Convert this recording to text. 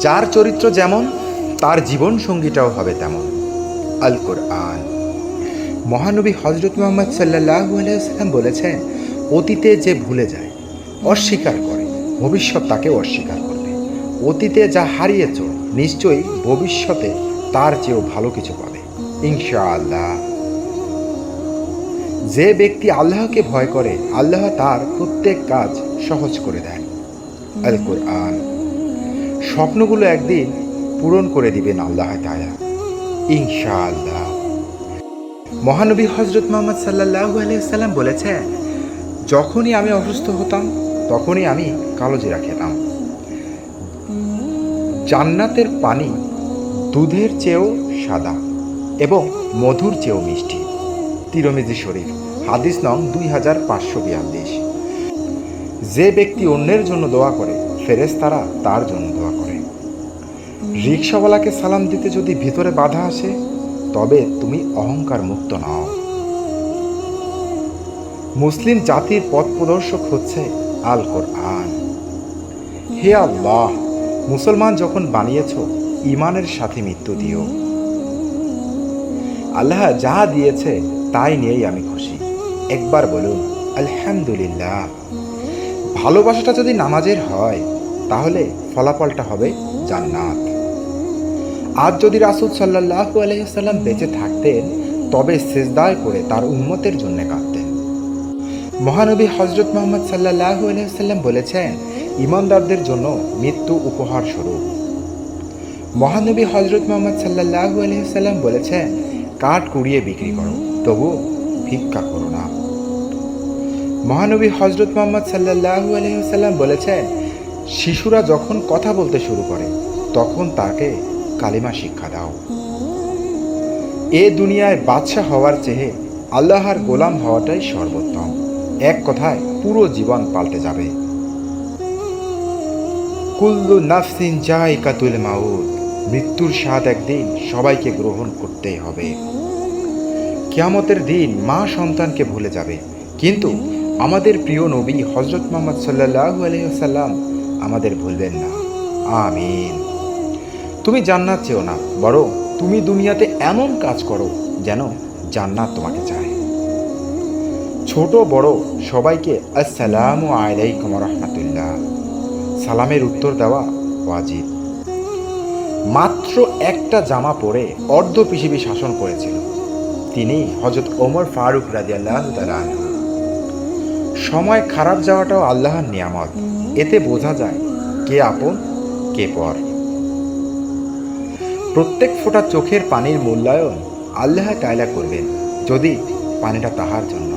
যার চরিত্র যেমন, তার জীবন সঙ্গীটাও হবে তেমন। আল কোরআন মহানবী হজরত মোহাম্মদ সাল্লাহ আলাইসাল্লাম বলেছেন, অতীতে যে ভুলে যায়, অস্বীকার করে। ভবিষ্যৎ তাকে অস্বীকার করবে। অতীতে যা হারিয়েছ, নিশ্চয়ই ভবিষ্যতে তার চেয়েও ভালো কিছু পাবে। ইনশাআল্লাহ। যে ব্যক্তি আল্লাহকে ভয় করে, আল্লাহ তার প্রত্যেক কাজ সহজ করে দেন। আল কোরআন স্বপ্নগুলো একদিন পূরণ করে দিবেন আল্লাহ তায়া ইনশাআল্লাহ। মহানবী হজরত মোহাম্মদ সাল্লাহ আলাইসাল্লাম বলেছেন, যখনই আমি অসুস্থ হতাম, তখনই আমি কালো জিরা খেতাম। জান্নাতের পানি দুধের চেয়েও সাদা এবং মধুর চেয়েও মিষ্টি। তিরমিজি শরীফ, হাদিস নং দুই হাজার পাঁচশো বিয়াল্লিশ। যে ব্যক্তি অন্যের জন্য দোয়া করে ফেরেস তারা তার জন্য দোয়া রিক্সাওয়ালাকে সালাম দিতে যদি ভিতরে বাধা আসে, তবে তুমি অহংকার মুক্ত নাও। মুসলিম জাতির পথ প্রদর্শক হচ্ছে আল কোরআন। হে আল্লাহ, মুসলমান যখন বানিয়েছ ইমানের সাথে মৃত্যু দিও। আল্লাহ যা দিয়েছে, তাই নিয়েই আমি খুশি। একবার বলুন, আলহামদুলিল্লাহ। ভালোবাসাটা যদি নামাজের হয়, তাহলে ফলাফলটা হবে জান্নাত। আজ যদি রাসুল সাল্লাহ আলহিসাল্লাম বেঁচে থাকতেন, তবে সেজদায় করে তার উন্মতের জন্য কাঁদতেন। মহানবী হজরত মোহাম্মদ সাল্লাহ আলহিসাল্লাম বলেছেন, ইমানদারদের জন্য মৃত্যু উপহার স্বরূপ। মহানবী হজরত মোহাম্মদ সাল্লাহ আলহিসাল্লাম বলেছেন, কাঠ কুড়িয়ে বিক্রি করো তবু ভিক্ষা করো না। মহানবী হজরত মোহাম্মদ সাল্লাহ আলহিসাল্লাম বলেছেন, শিশুরা যখন কথা বলতে শুরু করে, তখন তাকে কালিমা শিক্ষা দাও। এ দুনিয়ায় বাদশাহ হওয়ার চেয়ে আল্লাহর গোলাম হওয়াটাই সর্বোত্তম। এক কথায়, পুরো জীবন পাল্টে যাবে। কুল্লু নাফসিন যাই জায়কাতুল মাউত। মৃত্যুর স্বাদ একদিন সবাইকে গ্রহণ করতেই হবে। কিয়ামতের দিন মা সন্তানকে ভুলে যাবে। কিন্তু আমাদের প্রিয় নবী হজরত মোহাম্মদ সাল্লাহ আলহিসাল্লাম আমাদের ভুলবেন না। আমিন। তুমি জান্নাত চেও না, বরং তুমি দুনিয়াতে এমন কাজ করো যেন জান্নাত তোমাকে চায়। ছোট, বড় সবাইকে আসসালামু আলাইকুম রহমতুল্লাহ। সালামের উত্তর দেওয়া ওয়াজিব। মাত্র একটা জামা পরে অর্ধ পৃথিবী শাসন করেছিল। তিনি হজরত ওমর ফারুক রাজিয়াল্লাহ তালাহ সময় খারাপ যাওয়াটাও আল্লাহর নিয়ামত। এতে বোঝা যায় কে আপন, কে পর। প্রত্যেক ফোঁটা চোখের পানির মূল্যায়ন আল্লাহ টায়লা করবেন যদি পানিটা তাহার জন্য